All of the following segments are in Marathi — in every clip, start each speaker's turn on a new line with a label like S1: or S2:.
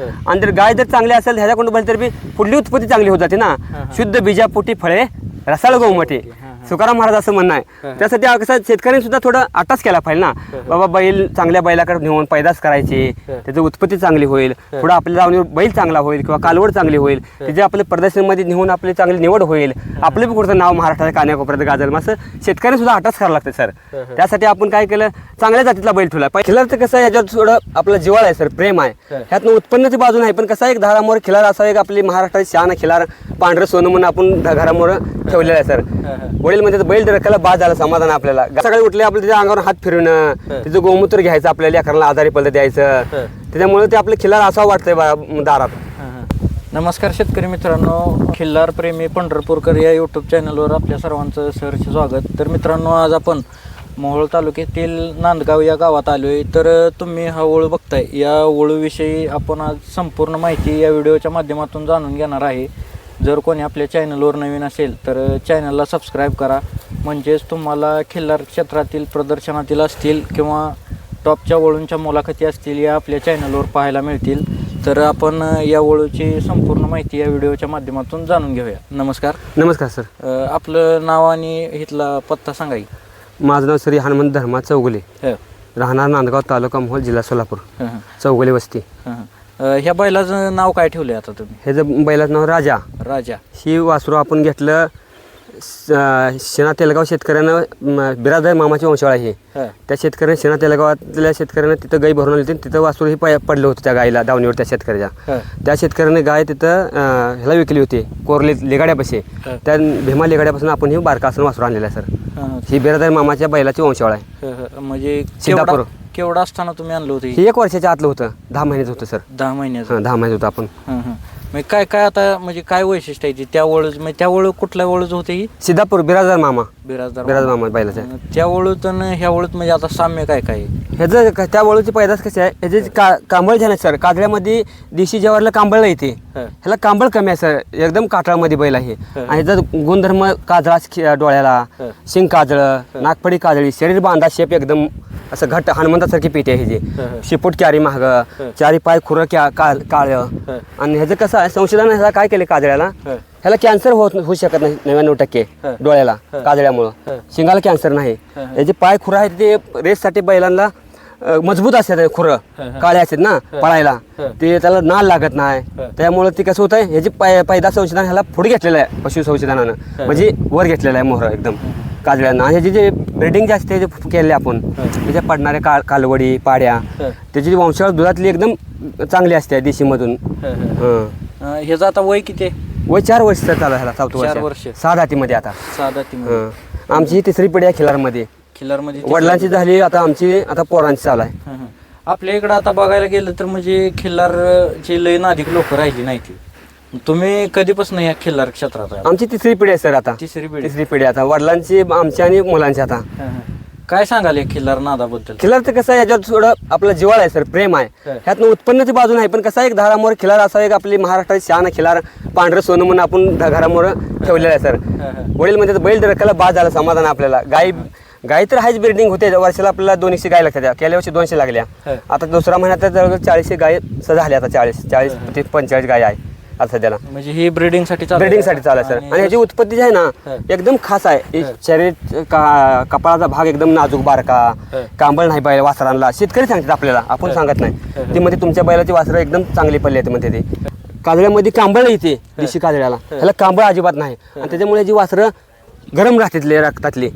S1: आणि जर गाय जर चांगली असेल ह्याच्याकडून बघितलं तर बी पुढली उत्पत्ती चांगली होत जाते ना. शुद्ध बीजापोटी फळे रसाळ गोमटे तुकाराम महाराज असं म्हणणं आहे. त्यासाठी कसं शेतकऱ्यांनी सुद्धा थोडं अटाच केला पाहिजे ना. बाबा बैल चांगल्या बैलाकडे नेऊन पैदास करायची त्याची उत्पत्ती चांगली होईल. पुढे आपल्या लावणीवर बैल चांगला होईल किंवा कालवड चांगली होईल. तिथे आपल्या प्रदर्शनामध्ये नेऊन आपली चांगली निवड होईल. आपलं बी कुठचं नाव महाराष्ट्राच्या कान्याकोपऱ्यात गाजल. मग असं शेतकऱ्यांनी सुद्धा अटाच करावं लागतं सर. त्यासाठी आपण काय केलं? चांगल्या जातीतला बैल ठेवला. पहिला तर कसं आहे, याच्यावर थोडं आपलं जिवाळ आहे सर. प्रेम आहे. ह्यातनं उत्पन्नाची बाजू नाही पण कसं एक धारामोर खिलार असा एक आपली महाराष्ट्राची शान खिलार. पांढरं सोनं म्हणून आपण घरामोर ठेवलेलं आहे सर. वडील म्हणजे बैल डरकायला बाद झाला समाधान आपल्याला. सकाळी उठले आपल्या त्याच्या अंगावर हात फिरवणं त्याचं गोमूत्र घ्यायचं आपल्याला लेकरांना आजारी पडलं द्यायचं. त्याच्यामुळे ते आपलं खिलार असावं वाटतंय बा- दारात.
S2: नमस्कार शेतकरी मित्रांनो खिल्लार प्रेमी पंढरपूरकर या यूट्यूब चॅनलवर आपल्या सर्वांचं सहर्ष स्वागत. तर मित्रांनो आज आपण मोहोळ तालुक्यातील नांदगाव या गावात आलो आहे तर तुम्ही हा ओळू बघताय. या ओळूविषयी आपण आज संपूर्ण माहिती या व्हिडिओच्या माध्यमातून जाणून घेणार आहे. जर कोणी आपल्या चॅनलवर नवीन असेल तर चॅनलला सबस्क्राईब करा. म्हणजेच तुम्हाला खिल्लार क्षेत्रातील प्रदर्शनातील असतील किंवा टॉपच्या वळूंच्या मुलाखती असतील या आपल्या चॅनलवर पाहायला मिळतील. तर आपण या वळूची संपूर्ण माहिती या व्हिडिओच्या माध्यमातून जाणून घेऊया. नमस्कार.
S1: नमस्कार सर.
S2: अ, आपलं नाव आणि इथला पत्ता सांगा की.
S1: माझं नाव श्री हनुमंत धर्मा चौगुले.
S2: ह,
S1: राहणार नांदगाव तालुका मोहोळ जिल्हा सोलापूर.
S2: ह, ह,
S1: चौगुले वस्ती.
S2: ह, ह. अ, ह्या बैलाचं नाव काय ठेवले आता तुम्ही?
S1: ह्याचं बैलाचं नाव राजा.
S2: राजा.
S1: ही वासरू आपण घेतलं स- अं, शेणा तेलगाव शेतकऱ्यानं म, बिरादर मामाची वंशावळ आहे.
S2: ह,
S1: त्या शेतकऱ्याने शेणा तेलगावातल्या शेतकऱ्यानं तिथं गाई भरून आली होती. तिथं वासरू ही पाय पडलं होतं त्या गाईला दावणीवर त्या शेतकऱ्याच्या.
S2: ह,
S1: त्या शेतकऱ्याने गाय तिथं अं, ह्याला विकली होती कोरले लेगाड्यापाशी.
S2: ह.
S1: त्या भीमा लेगाड्यापासून आपण ही बारकासन वासरू आणलेलं आहे सर.
S2: ह,
S1: ही बिरादर मामाच्या बैलाची वंशावळ आहे.
S2: ह, ह. म्हणजे
S1: सिद्धापूर.
S2: केवढा असताना तुम्ही आणलं होतं हे?
S1: ही एक वर्षाच्या आतलं होतं दहा महिन्याचं होतं सर
S2: दहा महिन्याचं
S1: हां दहा महिन्याचं होतं आपण
S2: ह, ह. म्हणजे काय काय आता म्हणजे काय वैशिष्ट्य आहे? त्या वळूच म्हणजे त्या वळू कुठल्या वळूच होते ही
S1: सिद्धापूर बिराजदार मामा
S2: बिराजदार
S1: बिराजदार मामा बैलाचं आहे.
S2: त्या वळूत आणि ह्या वळूत म्हणजे आता साम्य काय काय आहे?
S1: ह्याचं क- त्या वळूची पैदास कशी आहे ह्याचे का कांबळ झाले सर काजळ्यामध्ये देशी जवारला कांबळ येते
S2: ह.
S1: ह्याला कांबळ कमी आहे सर एकदम काटाळमध्ये बैल आहे आणि ह्याचा गुणधर्म काजळा डोळ्याला
S2: ह.
S1: शिंग काजळ नागपडी काजळी शरीर बांधा शेप एकदम असं घट्ट हनुमंतासारखी पेटी आहे
S2: ह, ह.
S1: ह्याची शिपूट क्यारी महाग चारी पाय खुरं क्या काळ काळ
S2: ह.
S1: आणि ह्याचं कसं आहे संशोधन ह्याला काय केले काजळ्याला
S2: ह.
S1: ह्याला कॅन्सर होत होऊ शकत नाही नव्याण्णव टक्के. डोळ्याला. काजळ्यामुळं. शिंगाला कॅन्सर नाही. याचे पाय खुरं आहेत ते रेससाठी बैलांना मजबूत असतात खुरं. काळे असतात ना पळायला. ते त्याला नाल लागत नाही. त्यामुळे ते कसं होतं ह्याची पाय पैदा संशोधन ह्याला पुढे घेतलेलं आहे पशु संशोधनानं म्हणजे वर घेतलेलं आहे मोहर एकदम काजळ्यांना आणि ह्याची जे ब्रिडिंग जे असते जे केले आपण त्याच्या पडणाऱ्या काळ कालवडी पाड्या. त्याची जी वंशावळ दुधातली एकदम चांगली असते देशीमधून.
S2: ह्याचं आता वय किती
S1: वय चार वर्ष चालू ह्याला चौथं
S2: चार
S1: वर्ष. सहा दातीमध्ये आता.
S2: साधा ती
S1: हं. आमची ही तिसरी पिढी आहे खिलारमध्ये.
S2: खिल्लारमध्ये
S1: वडिलांची झाली आता आमची आता पोरांची चालू आहे.
S2: आपल्या इकडं आता बघायला गेलं तर म्हणजे खिल्लार ची लय नाधिक लोक राहिली नाही ती तुम्ही कधीपासून या खिल्लार क्षेत्रात आहे?
S1: आमची तिसरी पिढी आहे सर आता.
S2: तिसरी पिढी.
S1: तिसरी पिढी आता. वडिलांची आमची आणि मुलांची आता.
S2: हं, हं. काय सांगाल या खिल्लार नादाबद्दल?
S1: खिलार तर कसं आहे याच्यावर थोडं आपलं जिवाळ आहे सर प्रेम आहे.
S2: हं.
S1: ह्यातनं उत्पन्नाची बाजू नाही पण कसं आहे, एक धारामोर खिलार असा एक आपली महाराष्ट्राची शान खिलार पांढरं सोनं म्हणून आपण ध- घरामोर ठेवलेलं आहे सर.
S2: हं.
S1: वडील म्हणजे बैल डरकायला बाद झाला समाधान आपल्याला. गाई गाई तर हाच ब्रिडिंग होते वर्षाला आपल्याला दोनशे गाय लागतात. गेल्या वर्षी दोनशे लागल्या.
S2: हं.
S1: आता दुसरा महिन्यात तर जवळजवळ चाळीसशे गाय स- झाल्या आता चाळीस चाळीस ते पंचेचाळीस गाय आहे. आता सध्याला.
S2: म्हणजे ही ब्रिडिंगसाठी? ब्रिडिंगसाठी चालू आहे
S1: सर आणि ह्याची उत्पत्ती जी आहे ना. एकदम खास आहे. शरीर का कपाळाचा भाग एकदम नाजूक बारका. कांबळ नाही बैल वासरांना. शेतकरी सांगतात आपल्याला आपण सांगत नाही. ती म्हणते तुमच्या बैलाची वासरं एकदम चांगली पडली आहेत म्हणते ते. काजळ्यामध्ये कांबळ येते देशी काजळ्याला. ह्याला कांबळ अजिबात नाही. आणि त्याच्यामुळे जी वासरं गरम राहतात ले रक्तातली.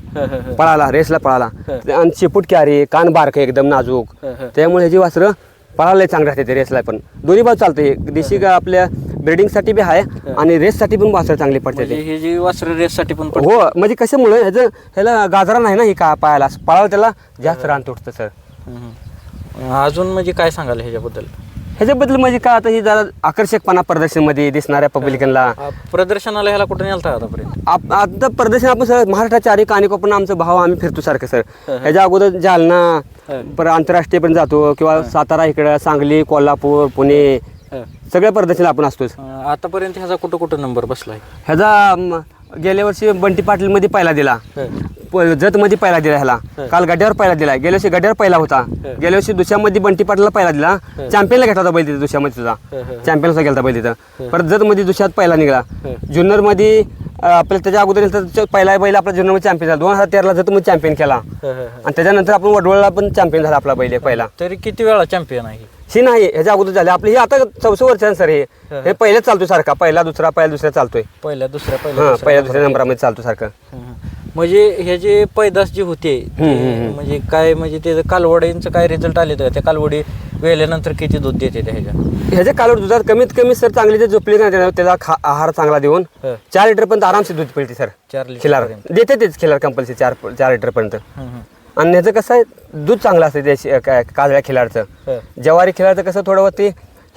S1: पळाला रेसला पळाला. आणि शेपूट क्यारी कान बारकं एकदम नाजूक. त्यामुळे ह्याची वासरं पळायला चांगली राहते ते रेसला पण. दोन्ही बाजू चालते देशी गा आपल्या ब्रिडिंगसाठी बी आहे आणि रेससाठी पण वासरं चांगली पडते
S2: म्हणजे ही जी वासर रेस साठी पण पडते.
S1: हो म्हणजे कशामुळे? ह्याचं ह्याला गाजरा नाही ना ही का पायाला? पळाला त्याला जास्त रान तुटतं सर.
S2: अजून म्हणजे काय सांगाल ह्याच्याबद्दल?
S1: ह्याच्याबद्दल म्हणजे काय आता ही जरा आकर्षकपणा प्रदर्शनमध्ये दिसणाऱ्या पब्लिकनला.
S2: अ, प्रदर्शनाला ह्याला कुठे नेलता आतापर्यंत?
S1: आप- आता प्रदर्शन आपण सर महाराष्ट्राच्या अनेक कानिकोपण आमचं भाव आम्ही फिरतो सारखं सर. ह्याच्या अगोदर जालना परत आंतरराष्ट्रीय पण जातो किंवा सातारा इकडं सांगली कोल्हापूर पुणे. सगळ्या प्रदर्शन आपण असतोच.
S2: आतापर्यंत ह्याचा कुठं कुठं नंबर बसलाय?
S1: ह्याचा गेल्या वर्षी बंटी पाटीलमध्ये पहिला दिला. जतमध्ये पहिला दिला ह्याला. काल गड्यावर पहिला दिला. गेल्या वर्षी गड्यावर पहिला होता. गेल्या वर्षी दुसऱ्यामध्ये बंटी पाटला पहिला दिला. चॅम्पियनला घेतला होता बैल तिथे दुसऱ्यामध्ये सुद्धा. चॅम्पियन सुद्धा गेला बैल तिथं. परत जतमध्ये दुसऱ्यात पहिला निघाला. जुन्नरमध्ये अं, आपल्या त्याच्या अगोदर पहिला बैल आपला जुन्नरमध्ये चॅम्पियन झाला. दोन हजार तेराला जतमध्ये चॅम्पियन केला. आणि त्याच्यानंतर आपण वडवळला पण चॅम्पियन झाला आपला बैल पहिला.
S2: तरी किती वेळा चॅम्पियन आहे?
S1: ही नाही ह्याच्या अगोदर झाले. आपली हे आता चौसष्ट वर्षांनी सर हे. हे पहिलेच चालतो सारखा. पहिला दुसरा पहिला दुसरा चालतोय.
S2: पहिल्या दुसऱ्या पहिल्या
S1: दुसऱ्या नंबरामध्ये. चालतो सारखं.
S2: म्हणजे हे जे पैदास जे होते ते म्हणजे काय म्हणजे त्याचं कालवडींचं काय रिझल्ट आले तर त्या कालवडी वेल्यानंतर किती दूध देते त्या ह्याच्या?
S1: ह्याच्या कालवड दुधात कमीत कमी सर चांगली जर झोपली नाही त्याला- त्याला खा आहार चांगला देऊन.
S2: हं.
S1: चार लिटर पर्यंत आरामशीर दूध पिळते सर.
S2: चार लिटर
S1: खिलार.
S2: पर्यंत.
S1: देते तेच खिलार कंपल्सरी चार चार लिटर पर्यंत.
S2: हं, हं.
S1: आणि ह्याचं कसं आहे दूध चांगलं असतं त्या काय- काजळ्या खिलारचं.
S2: हं.
S1: ज्वारी खिलारचं कसं थोडं ते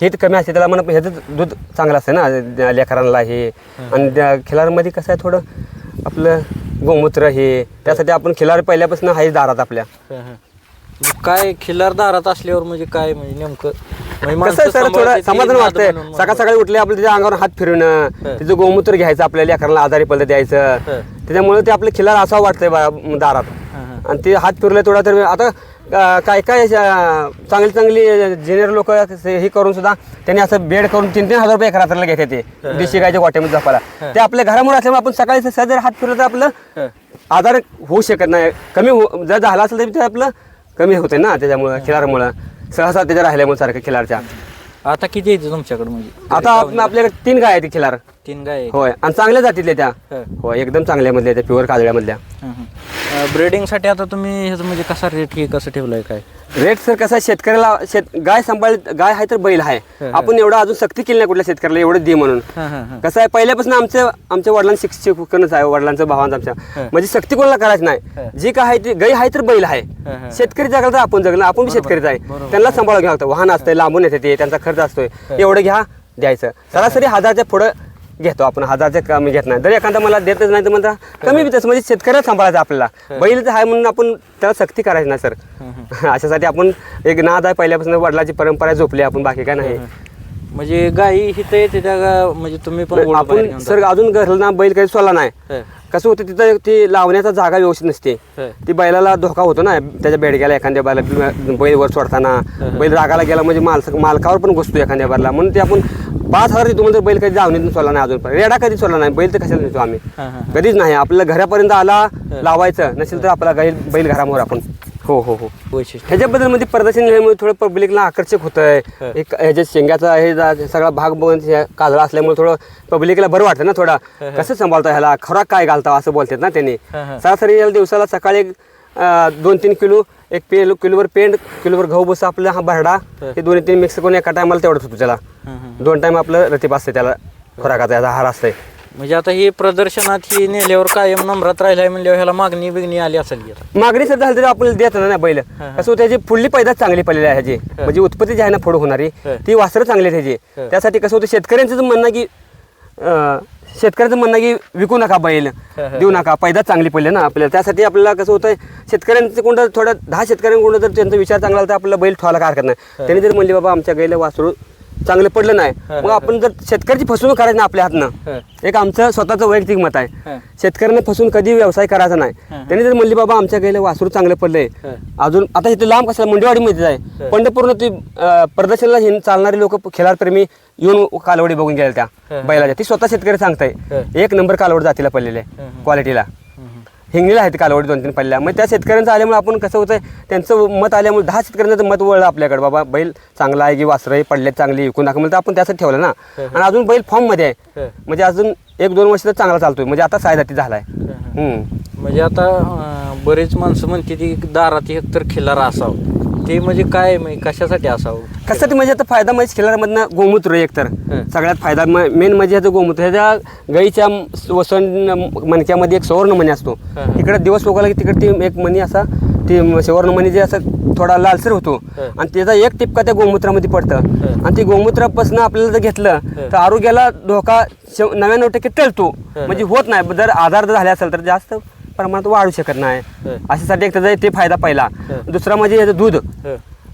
S1: हिट कमी असते त्याला म्हणा ह्याचं दूध चांगलं असतं ना लेकरांना हे. आणि त्या खिलारमध्ये कसं आहे थोडं आपलं गोमूत्र हे त्यासाठी आपण खिलार पहिल्यापासून आहे दारात आपल्या
S2: हं, हं. मग काय खिल्लार दारात असल्यावर म्हणजे काय म्हणजे नेमकं म्हणजे
S1: कसं
S2: माणसं
S1: आहे सर
S2: सांभाळते
S1: थोडं समाधान
S2: नाद
S1: वाटतंय
S2: बनवून
S1: सकाळ सकाळी उठले आपलं त्याच्या अंगावर हात फिरवणं तिचं गोमूत्र घ्यायचं आपल्याला लेकरांना आजारी पडलं द्यायचं. त्याच्यामुळे ते आपलं खिलार असावं वाटतंय बा- दारात. आणि ते हात फिरले थोडा तर आता काय काय चांगली चांगली ज्युनियर लोक हे करून सुद्धा त्यांनी असं बेड करून तीन तीन हजार रुपये एका रात्रीला घेते ते देशी गायच्या गोट्यामध्ये झोपायला. ते आपल्या घरामुळे असल्यामुळे आपण सकाळी सहज जर हात फिरलं तर आपलं. आजार होऊ शकत नाही. कमी हो जर झाला असेल तरी ते आपलं कमी होते ना त्याच्यामुळं खिलारमुळं सहसा त्याच्या राहिल्यामुळे सारखं खिलारच्या
S2: आता किती येते तुमच्याकडे म्हणजे?
S1: आता आप- आपल्याकडे तीन गाय आहेत खिलार
S2: तीन गाय
S1: होय. आणि चांगल्या जातीतल्या त्या?
S2: हं.
S1: होय एकदम चांगल्या मधल्या त्या प्युअर काजळ्यामधल्या
S2: ब्रेडिंगसाठी आता तुम्ही ह्याचं म्हणजे कसा रेट हे कसं ठेवलंय काय?
S1: रेट सर कसं आहे, शेतकऱ्याला शेत गाय सांभाळ गाय आहे तर बैल आहे. आपण एवढं अजून सक्ती केली नाही कुठल्या शेतकऱ्याला एवढं दे म्हणून. कसं आहे पहिल्यापासून आमच्या आमच्या वडिलांना शिक्षकच आहे वडिलांचं भावांचं आमच्या. म्हणजे सक्ती कोणाला करायची नाही. जी काय आहे ती गाय आहे तर बैल आहे. शेतकरी जगला तर आपण जगलं आपण शेतकरीच आहे. त्यांना सांभाळून घ्यावं लागतं वाहन असतंय लांबून येते ते त्यांचा खर्च असतोय. एवढं घ्या द्यायचं. सरासरी हजारच्या पुढं घेतो आपण. हजारच्या कमी घेत नाही. जर एखादा मला देतच नाही तर म्हणता कमी तसं म्हणजे शेतकऱ्याला सांभाळायचं आपल्याला. बैल आहे म्हणून आपण त्याला सक्ती करायची ना सर. अशासाठी आपण एक नाद आहे पहिल्यापासून वडिलाची परंपरा झोपली आपण बाकी काय नाही.
S2: म्हणजे गाई हिथं म्हणजे तुम्ही पण
S1: आपण सर अजून घरला बैल काही सोडला नाही. कसं होतं तिथं ती लावण्याचा जागा व्यवस्थित नसते. ती बैलाला धोका होतो ना त्याच्या बेडग्याला एखाद्या बैला बैल वर सोडताना. बैल रागाला गेला म्हणजे मालक मालकावर पण घुसतो एखाद्या बैला म्हणून ते आपण पाच हजार देतो म्हणजे बैल कधी जावणीतून सोडला नाही अजून. रेडा कधी सोडला नाही बैल तर कशाला नेतो आम्ही. कधीच नाही आपल्या घरापर्यंत आला लावायचं. नसेल तर आपला बैल बैल घरामोर आपण. हो हो हो.
S2: वैशिष्ट्य.
S1: ह्याच्याबद्दलमध्ये प्रदर्शन झाल्यामुळे थोडं पब्लिकला आकर्षक होतंय. एक ह्याच्या शेंगाचा हे जा- सगळा भाग बघून काजळा असल्यामुळे थोडं पब्लिकला बरं वाटतं ना थोडा. कसं सांभाळतो ह्याला? खोराक काय घालता असं बोलतात ना त्यांनी.
S2: हं, हं.
S1: सरासरी याला दिवसाला सकाळी एक अं, दोन तीन किलो एक पेलो किलोवर पेंड किलोवर गहू बसा आपला हा भरडा हे. दोन्ही तीन मिक्स करून एका टायमाला तेवढंच होतो त्याला.
S2: हं, हं.
S1: दोन टाइम आपलं रतीप असते त्याला. खोराकाचा याचा आहार असतंय.
S2: म्हणजे आता हे प्रदर्शनात ही नेल्यावर कायम नम्रात राहिलाय म्हणल्यावर ह्याला मागणी बिगणी आली असेल की आता.
S1: मागणी सर झाली तरी आपल्याला देत ना बैल. कसं होतं त्याची पुढली पैदास चांगली पडलेली आहे ह्याची. म्हणजे उत्पत्ती जी आहे ना पुढे होणारी
S2: हं.
S1: ती वासरं चांगली आहेत ह्याची. त्यासाठी कसं होतं शेतकऱ्यांचं म्हणणं की अं, शेतकऱ्याचं म्हणणं की विकू नका बैल देऊ नका पैदास चांगली पडली ना आपल्याला. त्यासाठी आपल्याला कसं होतं शेतकऱ्यांचं कोणतं थोडं दहा शेतकऱ्यांकडून जर त्यांचा विचार चांगला तर आपला बैल ठेवायला काय हरकत नाही. त्यांनी जर म्हणले बाबा आमच्या गाईला वासरू चांगलं पडलं नाही. मग आपण जर शेतकऱ्याची फसवणूक करायची ना आपल्या हातनं एक आमचं स्वतःचं वैयक्तिक मत आहे. शेतकऱ्यांना फसून कधी व्यवसाय करायचा नाही. त्यांनी जर म्हणली बाबा आमच्या गाईला वासरू चांगलं पडलंय. अजून आता इथे लांब कशाला? मुंडेवाडीमध्ये आहे. पंढरपूरनं ती प्रदर्शनाला चालणारे लोक खेळाडप्रेमी येऊन कालवडी बघून गेल्या त्या बैलाच्या. ती स्वतः शेतकरी सांगताय. एक नंबर कालवड जातीला पडलेले क्वालिटीला हिंगणीला आहेत कालवडी दोन तीन पडल्या. मग त्या शेतकऱ्यांचं आल्यामुळे आपण कसं होतं त्यांचं मत आल्यामुळे दहा शेतकऱ्यांचं मत वळलं आपल्याकडे. बाबा बैल चांगला आहे की वासरं आहे, पडले चांगली विकून दाखव म्हणजे आपण त्यासाठी ठेवलं ना. आणि अजून बैल फॉर्ममध्ये आहे. म्हणजे अजून एक दोन वर्ष तर चांगला चालतोय. म्हणजे आता सायदाती झालाय. हम्म.
S2: म्हणजे आता बरेच माणसं म्हणते ती दारात एक तर खिल्लार असावं. ते म्हणजे काय म्हणजे कशासाठी असावं?
S1: कशासाठी? म्हणजे आता फायदा म्हणजे खिलारमधनं गोमूत्र एक तर. सगळ्यात फायदा मेन म्हणजे ह्याचं गोमूत्र. ह्याच्या गाईच्या वसन मणक्यामध्ये एक सुवर्ण मणी असतो. इकडे दिवस उगवला की तिकडे ती एक मणी असा ती सुवर्ण मणी जे असं थोडा लालसर होतो. आणि त्याचा एक टिपका त्या गोमूत्रामध्ये पडतं. आणि ती गोमूत्रापासून आपल्याला जर घेतलं तर आरोग्याला धोका नव्याण्णव टक्के टळतो. म्हणजे होत नाही. जर आधार जर झाले असेल तर जास्त प्रमाणात वाढू शकत नाही. अशासाठी एक त्याचा ते फायदा पहिला. दुसरा म्हणजे याचं दूध.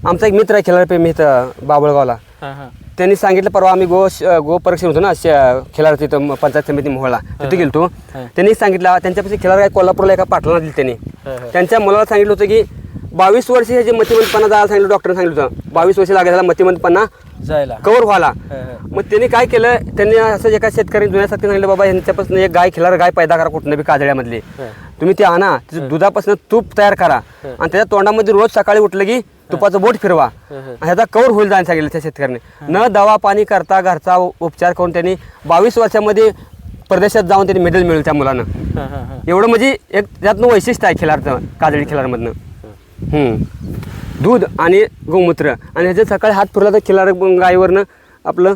S1: आमचा एक मित्र आहे खेळाडू मी इथं बाबळगावला. त्यांनी सांगितलं परवा आम्ही गो गो परीक्षण होतो ना खिलार तिथं पंचायत समिती मोहळा तिथे गेलतो. त्यांनी सांगितलं त्यांच्यापाशी खिलार काय कोल्हापूरला एका पाटलांना दिली त्यांनी. त्यांच्या मुलाला सांगितलं होतं की बावीस वर्ष हे जे मतिमंतपणा जायला सांगितलं डॉक्टरने सांगितलं होतं. बावीस वर्ष लागेल त्याला मतिमंतपणा
S2: जायला.
S1: कवर व्हायला. मग त्यांनी काय केलं? त्यांनी असं एका शेतकरी जुन्यासाठी सांगितलं बाबा यांच्यापासून एक गाय खिलार गाय पैदा करा कुठनं बी काजळ्यामधली. तुम्ही ते आणा दुधापासून तूप तयार करा. आणि त्याच्या तोंडामध्ये रोज सकाळी उठलं की तुपाचं बोट फिरवा. आणि ह्याचा कवर होईल जायला सांगितलं त्या शेतकऱ्याने. न दवा पाणी करता घरचा उपचार करून त्यांनी बावीस वर्षामध्ये परदेशात जाऊन त्यांनी मेडल मिळवलं त्या मुलानं. एवढं म्हणजे एक त्यातनं वैशिष्ट्य आहे खिलारचं काजळी खिलारमधनं. हम्म. दूध आणि गोमूत्र. आणि ह्याचे सकाळी हात फिरला तर खिलार गायीवरनं आपलं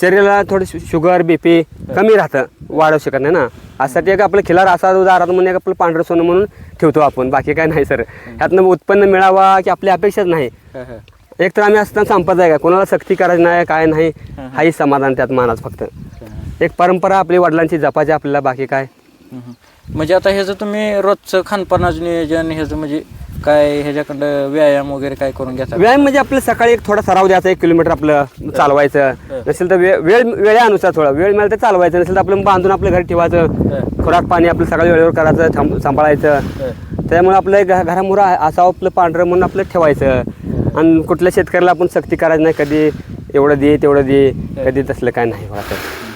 S1: शरीराला थोडं शु- शुगर बी पी कमी राहतं. वाढवू शकत नाही ना. यासाठी एक आपलं खिलार असा दूध आरात म्हणून एक आपलं पांढरं सोनं म्हणून ठेवतो आपण. बाकी काय नाही सर. ह्यातनं उत्पन्न मिळावा की आपली अपेक्षाच नाही. एक तर आम्ही असताना संपत आहे का? कोणाला सक्ती करायची नाही काय नाही हाही समाधान त्यात मानाच फक्त. एक परंपरा आपली वडिलांची जपायची आपल्याला बाकी काय?
S2: हम्म. म्हणजे आता ह्याचं तुम्ही रोजचं खानपानाचं नियोजन ह्याचं म्हणजे काय ह्याच्याकडं व्यायाम वगैरे काय करून घेता
S1: व्यायाम म्हणजे आपलं सकाळी एक थोडा सराव द्यायचा एक किलोमीटर आपलं चालवायचं. नसेल तर वेळ वेळ वेळेनुसार थोडा वेळ मिळाला तर चालवायचं. नसेल तर आपलं बांधून आपलं घरी ठेवायचं. खुराक पाणी आपलं सकाळी वेळेवर करायचं थांब- सांभाळायचं. त्यामुळे आपलं घरामुळं असावं आपलं पांढरं म्हणून आपलं ठेवायचं. आणि कुठल्या शेतकऱ्याला आपण सक्ती करायची नाही कधी एवढं दे तेवढं दे. कधी तसलं काय नाही सर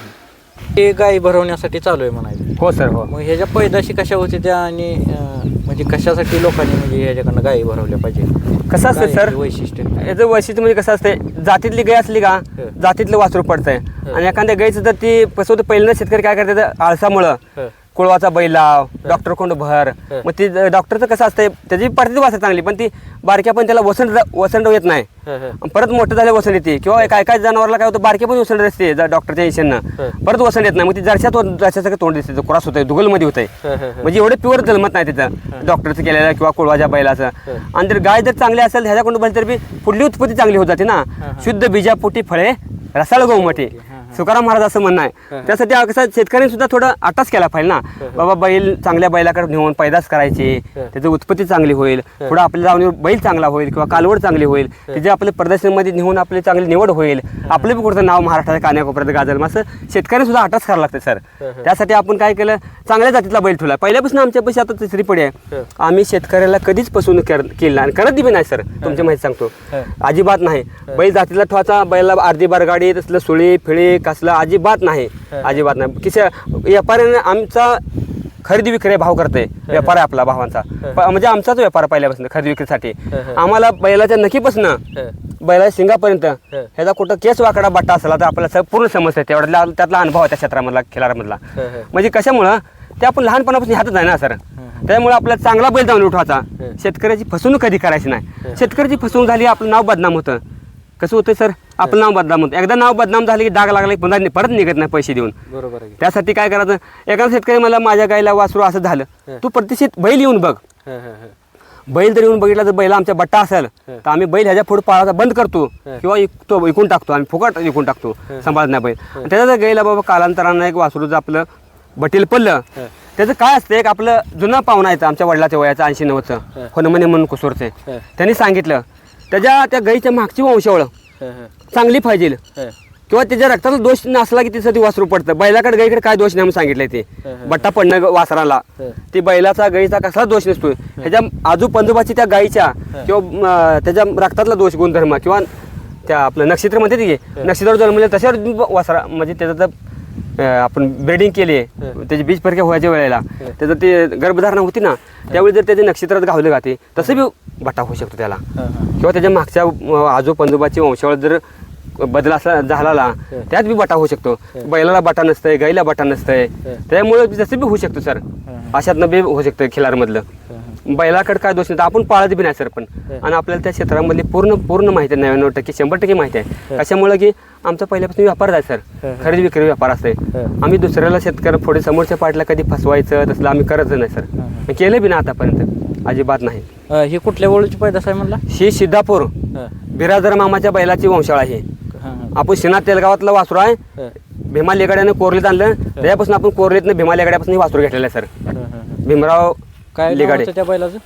S2: ते गाई भरवण्यासाठी चालू आहे म्हणायचं.
S1: हो सर हो.
S2: मग ह्याच्या पैदाशी कशा होते त्या आणि अं, म्हणजे कशासाठी लोकांनी म्हणजे ह्याच्याकडनं गायी भरवल्या पाहिजे?
S1: कसं असतं सर?
S2: वैशिष्ट्य.
S1: याचं वैशिष्ट्य म्हणजे कसं असतं जातीतली गाय असली का जातीतलं वासरू पडतंय. आणि एखाद्या गायचं जर ती कसं होतं पहिल्यांदा शेतकरी काय करतात आळसामुळं
S2: हं.
S1: कुळवाचा बैल लाव डॉक्टर कोंड भर. मग ती डॉक्टरचं कसं असतंय त्याची पडती वासर चांगली पण ती बारक्या पण त्याला वसंत वसंत येत नाही. परत मोठं झालं वसंत येते. किंवा काय काय जनावरला काय होतं बारके पण वसंत असते डॉक्टरच्या इशेनं परत वसंत येत नाही. मग ती जरशात जरशाचं तोंड दिसते क्रॉस होतंय दुगलमध्ये होतंय. म्हणजे एवढं प्युअर जन्मत नाही तिथं डॉक्टरचं केलेलं किंवा कुळवाच्या बैलाचं. आणि जर गाय जर चांगली असेल ह्याच्याकडून बैल तर बी पुढली उत्पत्ती चांगली होत जाते ना. शुद्ध बीजापोटी फळे रसाळ गौमटी तुकाराम महाराज असं म्हणणं आहे. त्यासाठी कसं शेतकऱ्यांनी सुद्धा थोडं अटाच केला पाहिजे ना. बाबा बैल चांगल्या बैलाकडे नेऊन पैदास करायची त्याची उत्पत्ती चांगली होईल. थोडं आपल्या जाऊन बैल चांगला होईल किंवा कालवड चांगली होईल. तिथे आपल्या प्रदर्शनामध्ये नेऊन आपली चांगली निवड होईल. आपलं बी कुठचं नाव महाराष्ट्राच्या कान्याकोपऱ्यात गाजल. मग असं शेतकऱ्यांनी सुद्धा अटाच करावं लागतं सर. त्यासाठी आपण काय केलं? चांगल्या जातीतला बैल ठेवला. पहिल्यापासून आमच्या पैसे आता तिसरी पडी आहे. आम्ही शेतकऱ्याला कधीच फसवणूक कर- केली नाही. आणि करत बी नाही सर. तुमची माहिती सांगतो. अजिबात नाही. बैल जातीला ठेवायचा. बैला अर्धी बारगाडी तसलं सुळी फिळी कसलं अजिबात नाही अजिबात नाही. किस व्यापाऱ्याने आमचा खरेदी विक्री भाव करते व्यापार आहे आपला भावांचा. म्हणजे आमचाच व्यापार पहिल्यापासून खरेदी विक्रीसाठी. आम्हाला बैलाच्या नखीपासून बैला शिंगापर्यंत ह्याचा कुठं केस वाकडा बट्टा असला तर आपल्याला पूर्ण समजतं. तेवढा त्यातला अनुभव आहे त्या क्षेत्रामधला खिलारामधला म्हणजे कशामुळं? ते आपण लहानपणापासून ह्यातच आहे ना सर. त्यामुळे आपल्याला चांगला बैल जाऊन उठवायचा. शेतकऱ्याची फसवणूक कधी करायची नाही. शेतकऱ्याची फसवणूक झाली आपलं नाव बदनाम होतं. कसं होतं सर? आपलं नाव बदनाम होतं. एकदा नाव बदनाम झालं की डाग लागला की पुन्हा नि- परत निघत नाही पैसे देऊन.
S2: बरोबर आहे.
S1: त्यासाठी काय करायचं? एखादा शेतकरी मला माझ्या गाईला वासरू असं झालं तू प्रतिष्ठित बैल येऊन बघ.
S2: हं, हं, हं.
S1: बैल जर येऊन बघितला तर बैल आमच्या बट्टा असेल तर आम्ही बैल ह्याच्या पुढे पाळायचा बंद करतो किंवा इकतो विकून टाकतो. आम्ही फुकट विकून टाकतो. सांभाळत नाही बैल. आणि त्याच्या जर गाईला बाबा कालांतरानं एक वासरू जर आपलं बटील पडलं त्याचं काय असतं? एक आपलं जुना पाहुणा येतं आमच्या वडिलाच्या वयाचं ऐंशी नव्वदचं होनमने म्हणून कुसूरचे. त्यांनी सांगितलं त्याच्या त्या गाईच्या मागची वंशावळ. चांगली पाहिजे. किंवा त्याच्या रक्ताचा दोष नसला की तिचं ती वासरू पडतं. बैलाकडे गाईकडे काय दोष नाही म्हणून सांगितलंय ते. बट्टा पडणं वासराला. ती बैलाचा गाईचा कसला दोष नसतो. ह्याच्या आजू पंजोबाची त्या गाईच्या किंवा त्याच्या रक्तातला दोष गुणधर्म किंवा त्या आपलं नक्षत्र म्हणते की नक्षत्रावर जन्मले तशावर वासरा म्हणजे त्याचं आपण ब्रेडिंग केली त्याची बीज प्रक्रिया व्हायच्या वेळेला त्याचं ते गर्भधारणा होती ना त्यावेळी जर त्याच्या नक्षत्रात गावले जाते तसं बी बट्टा होऊ शकतो त्याला. किंवा त्याच्या मागच्या आजो पंजोबाची वंशावळ जर बदल असा झाला त्यात बी बटा होऊ शकतो. बैलाला बटा नसतंय गाईला बटा नसतंय. त्यामुळे जसं बी होऊ शकतो सर. अशातनं बी होऊ शकतं खिलारमधलं. बैलाकडे काय दोष नाही. आपण पाळत बी नाही सर पण. आणि आपल्याला त्या क्षेत्रामधली पूर्ण पूर्ण माहिती आहे नव्याण्णव टक्के शंभर टक्के माहिती आहे. कशामुळे की आमचा पहिल्यापासून व्यापार आहे सर. खरेदी विक्री व्यापार असते आम्ही दुसऱ्याला शेतकरी पुढे समोरच्या पार्टीला कधी फसवायचं तसलं आम्ही करत नाही सर. केलं बी ना आतापर्यंत. अजिबात नाही.
S2: हे कुठल्या वळूची पैदास आहे म्हणला?
S1: ही सिद्धापूर. बिरादर मामाच्या बैलाची वंशाळा आहे. आपण शिना तेलगावातला वासरू आहे.
S2: हं.
S1: भीमा लेगाड्यानं कोरलीत आणलं. त्याच्यापासून आपण कोरलीतनं भीमा लेगाड्यापासून वासरू घेतलेलं आहे सर. भीमराव
S2: काय नाव
S1: लेगाडे.
S2: होतं त्या बैलाचं?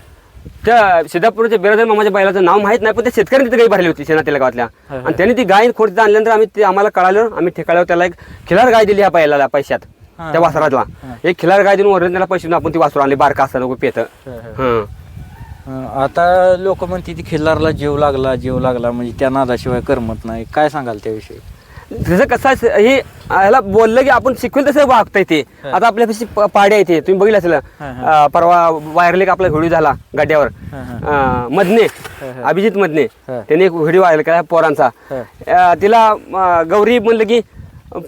S1: त्या सिद्धापूरच्या बिरादर मामाच्या बैलाचं नाव माहीत नाही पण त्या शेतकऱ्यांनी तिथे गाई भरली होती शेणातील गावातल्या. आणि त्यांनी ती गाय खोड तिथं आणल्यानंतर आम्ही ते आम्हाला कळालं आम्ही ठेकाळ्यावर त्याला एक खिलार गाय दिली ह्या बैलाला पैशात
S2: हा.
S1: त्या वासरातला. एक खिलार गाय देऊन वरून त्याला पैसे देऊन आपण ती वासरू आणली बारका असताना पेत. हं.
S2: अं, आता लोक म्हणते ती खिल्लारला जीव लागला जीव लागला म्हणजे त्या नादाशिवाय करमत नाही. काय सांगाल त्याविषयी?
S1: जसं कसं हे ह्याला बोललं की आपण शिकवेल तसं वागतंय ते. आता आपल्यापाशी प- पाड्या येते तुम्ही बघितलं असेल. अं, परवा वायरलेक आपला व्हिडिओ झाला गड्ड्यावर. अं, मधने अभिजित मधने
S2: हा.
S1: त्याने एक व्हिडिओ व्हायरल केला पोरांचा. अं, तिला अं, गौरी म्हणलं की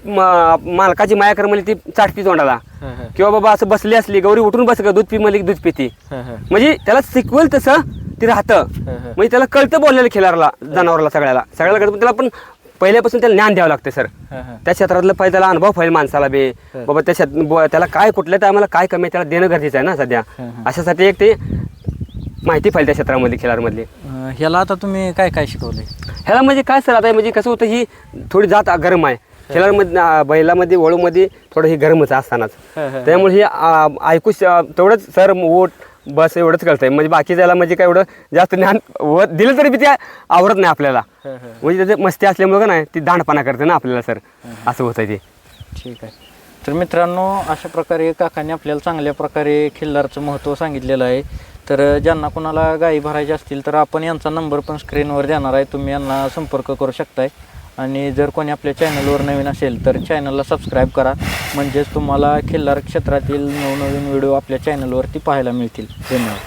S1: म- मालकाची माया कर म्हणली ती चाटती तोंडाला. किंवा बाबा असं बसली असली गौरी उठून बस दूध पी म्हणली की दूध पिती. म्हणजे त्याला शिकवेल तसं ती राहतं. म्हणजे त्याला कळतं बोललेलं खिलारला जनावरला सगळ्याला. सगळ्याला कळतं पण त्याला पण पहिल्यापासून त्याला ज्ञान द्यावं लागतं सर. त्या क्षेत्रातलं पाहिजे त्याला अनुभव पाहिजे माणसाला बे. बाबा त्या त्याला काय कुठल्या टायमाला काय कमी आहे त्याला देणं गरजेचं आहे ना सध्या. अशासाठी एक ते माहिती पाहिजे त्या क्षेत्रामधली खिलारमधली
S2: अं, ह्याला आता तुम्ही काय काय शिकवले
S1: ह्याला म्हणजे काय सर? आता म्हणजे कसं होतं ही थोडी जात गरम आहे. खिलारमध्ये अं, बैलामध्ये वळूमध्ये थोडं ही गरमच असतानाच. त्यामुळे हे ऐकू तेवढंच सर ओट बस एवढंच कळतंय म्हणजे बाकी त्याला म्हणजे काय एवढं जास्त ज्ञान व दिलं तरी बी ते आवडत नाही आपल्याला. म्हणजे त्याचं मस्ती असल्यामुळं का नाही ती दांडपणा करते ना आपल्याला सर. असं होतं ते.
S2: ठीक आहे. तर मित्रांनो अशा प्रकारे काकांनी आपल्याला चांगल्या प्रकारे खिल्लारचं महत्त्व सांगितलेलं आहे. तर ज्यांना कोणाला गायी भरायच्या असतील तर आपण यांचा नंबर पण स्क्रीनवर देणार आहे. तुम्ही यांना संपर्क करू शकताय. आणि जर कोणी आपल्या चॅनलवर नवीन असेल तर चॅनलला सबस्क्राईब करा. म्हणजेच तुम्हाला खिल्लार क्षेत्रातील नवनवीन व्हिडिओ आपल्या चॅनलवरती पाहायला मिळतील. धन्यवाद.